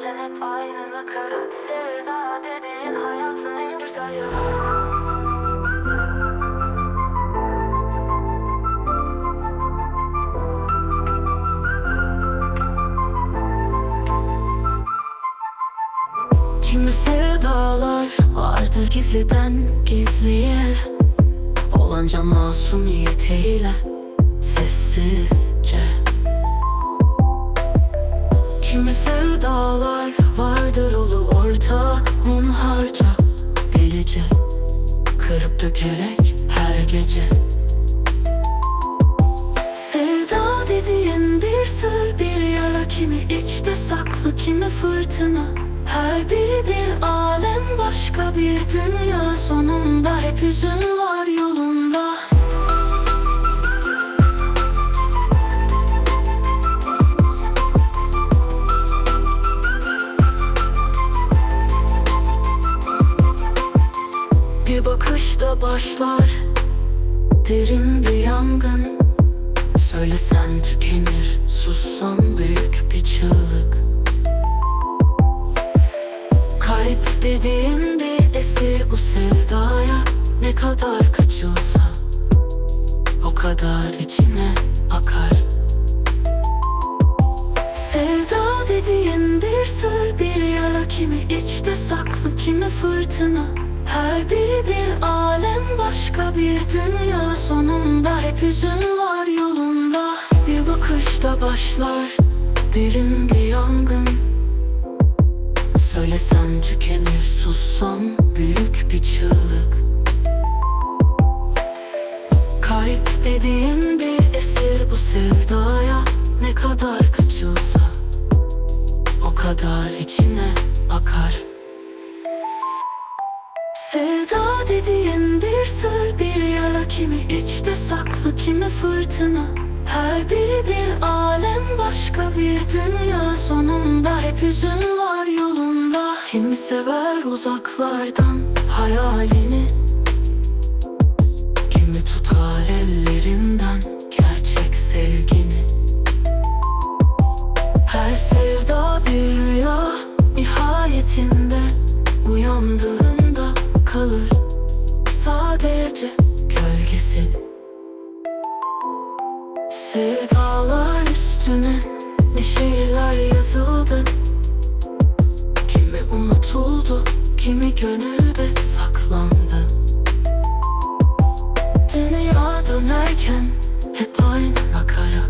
hep aynı nakarat Sevda dediğin hayatın en güzel yanı Kimi sevdalar vardır gizliden gizliye Olanca masumiyetiyle sessizce. Kimi sevdalar kırıp dökerek her gece. Sevda dediğin bir sır bir yara Kimi içte saklı kimi fırtına. Her biri bir alem başka bir dünya. Sonunda hep hüzün var yolunda Bir bakışta başlar. Derin bir yangın. Söylesen tükenir. Sussan büyük bir çığlık. Kalp dediğim bir esir bu sevdaya Ne kadar kaçılsa O kadar içine akar. Sevda dediğin bir sır bir yara Kimi içte saklı kimi fırtına Her biri bir alem başka bir dünya. Sonunda hep hüzün var yolunda. Bir bakışta başlar derin bir yangın. Söylesem tükenir sussan büyük bir çığlık. Kalp dediğim bir esir bu sevdaya. Ne kadar Sevda dediğin bir sır bir yara Kimi içte saklı kimi fırtına. Her biri bir alem başka bir dünya. Sonunda hep hüzün var yolunda. Kimi sever uzaklardan hayalini? Kimi tutar ellerinden sadece gölgesin Sevdalar üstüne ne şiirler yazıldı? Kimi unutuldu, kimi gönülde saklandı? Dünya dönerken hep aynı nakara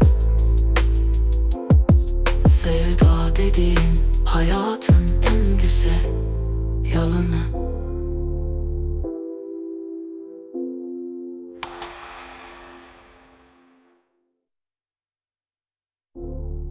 Sevda dediğin hayatın en güzel yalanı